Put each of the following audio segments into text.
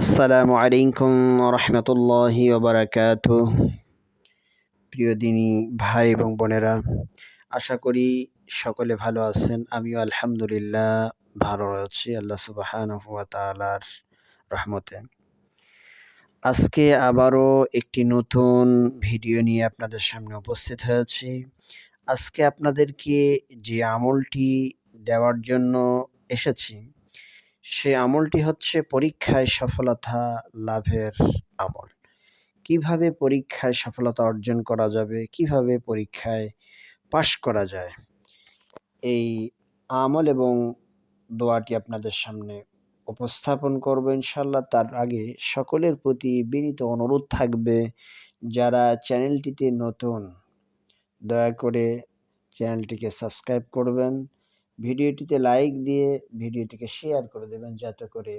আসসালামু আলাইকুম রহমতুল্লাহি ওবরাকাত প্রিয় দিনী ভাই এবং বোনেরা, আশা করি সকলে ভালো আছেন। আমিও আলহামদুলিল্লাহ ভালো রয়েছি আল্লাহ সুবাহান রহমতে। আজকে আবারও একটি নতুন ভিডিও নিয়ে আপনাদের সামনে উপস্থিত হয়েছি। আজকে আপনাদেরকে যে আমলটি দেওয়ার জন্য এসেছি সে আমলটি হচ্ছে পরীক্ষায় সফলতা লাভের আমল। কীভাবে পরীক্ষায় সফলতা অর্জন করা যাবে? কীভাবে পরীক্ষায় পাশ করা যায়? এই আমল এবং দোয়াটি আপনাদের সামনে উপস্থাপন করব ইনশাল্লাহ তার আগে সকলের প্রতি বিনীত অনুরোধ থাকবে, যারা চ্যানেলটিতে নতুন, দয়া করে চ্যানেলটিকে সাবস্ক্রাইব করবেন। ভিডিওটিতে লাইক দিয়ে ভিডিওটিকে শেয়ার করে দেবেন যাতে করে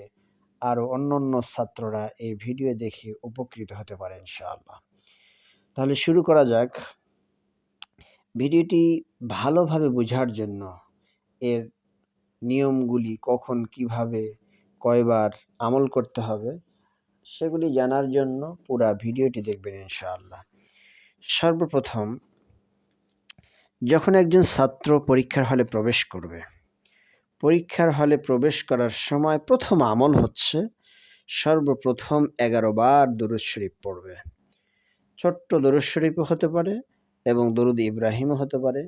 আরও অন্য অন্য ছাত্ররা এই ভিডিও দেখে উপকৃত হতে পারে ইনশাআল্লাহ। তাহলে শুরু করা যাক। ভিডিওটি ভালোভাবে বোঝার জন্য এর নিয়মগুলি কখন কীভাবে কয়বার আমল করতে হবে সেগুলি জানার জন্য পুরা ভিডিওটি দেখবেন ইনশাআল্লাহ। সর্বপ্রথম যখন একজন ছাত্র পরীক্ষার হলে প্রবেশ করবে, পরীক্ষার হলে প্রবেশ করার সময় প্রথম আমল হচ্ছে সর্বপ্রথম এগারো বার দরুদ শরীফ পড়বে। ছোট্ট দরুদ শরীফও হতে পারে এবং দরুদ ইব্রাহিমও হতে পারে।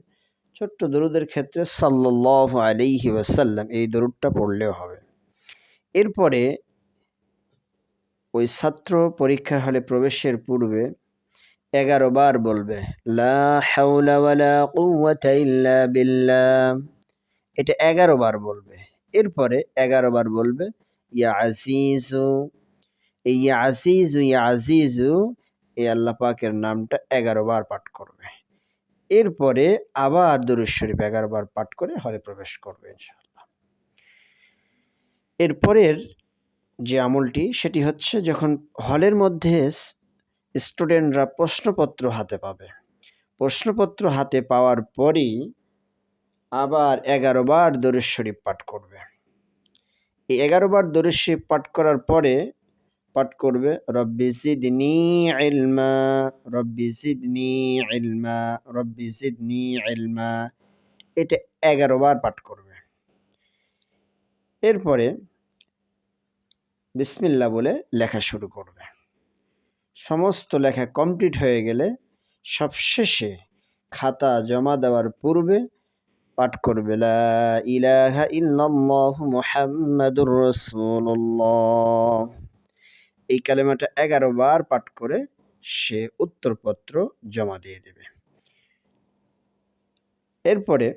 ছোট্ট দরুদের ক্ষেত্রে সাল্লাহ আলিহি ওয়াসাল্লাম এই দরুদটা পড়লেও হবে। এরপরে ওই ছাত্র পরীক্ষার হলে প্রবেশের পূর্বে এগারো বার বলবে, লা এটা এগারো বার বলবে। এরপরে এগারো বার বলবে, ইয়া আজিজু ইয়া ইয়া এই আল্লাহ পাকের নামটা এগারো বার পাঠ করবে। এরপরে আবার দুরুজ শরীফ এগারো বার পাঠ করে হলে প্রবেশ করবে ইনশাআল্লাহ। এরপরের যে আমলটি, সেটি হচ্ছে যখন হলের মধ্যে স্টুডেন্টরা প্রশ্নপত্র হাতে পাবে। প্রশ্নপত্র হাতে পাওয়ার পরই আবার এগারো বার দরুদ শরীফ পাঠ করবে। এই এগারো বার দরুদ শরীফ পাঠ করার পরে পাঠ করবে, রব্বি সিদনি ইলমা, রব্বি সিদনি ইলমা, রব্বি সিদনি ইলমা। এটা এগারো বার পাঠ করবে। এরপরে বিসমিল্লা বলে লেখা শুরু করবে। সমস্ত লেখা কমপ্লিট হয়ে গেলে সবশেষে খাতা জমা দেওয়ার পূর্বে পাঠ করবে, লা ইলাহা এই কালেমাটা এগারো বার পাঠ করে সে উত্তরপত্র জমা দিয়ে দেবে। এরপরে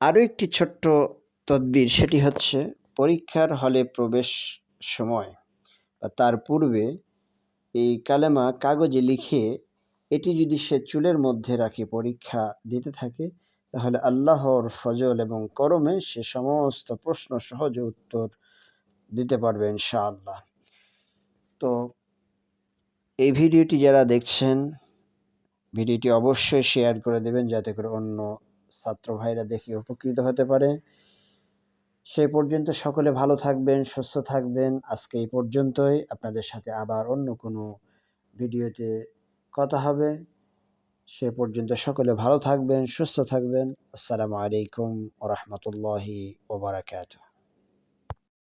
আরও একটি ছোট্ট তদবির, সেটি হচ্ছে পরীক্ষার হলে প্রবেশ সময় বা তার পূর্বে এই কালেমা কাগজে লিখে এটি যদি সে চুলের মধ্যে রাখে পরীক্ষা দিতে থাকে, তাহলে আল্লাহর ফজল এবং করমে সে সমস্ত প্রশ্ন সহজে উত্তর দিতে পারবে ইনশাআল্লাহ। তো এই ভিডিওটি যারা দেখছেন, ভিডিওটি অবশ্যই শেয়ার করে দেবেন যাতে করে অন্য ছাত্র ভাইরা দেখে উপকৃত হতে পারে। সেই পর্যন্ত সকলে ভালো থাকবেন, সুস্থ থাকবেন। আজকে এই পর্যন্তই। আপনাদের সাথে আবার অন্য কোনো ভিডিওতে কথা হবে। সে পর্যন্ত সকলে ভালো থাকবেন, সুস্থ থাকবেন। আসসালামু আলাইকুম ও রহমতুল্লাহি ওবরাকাতুহ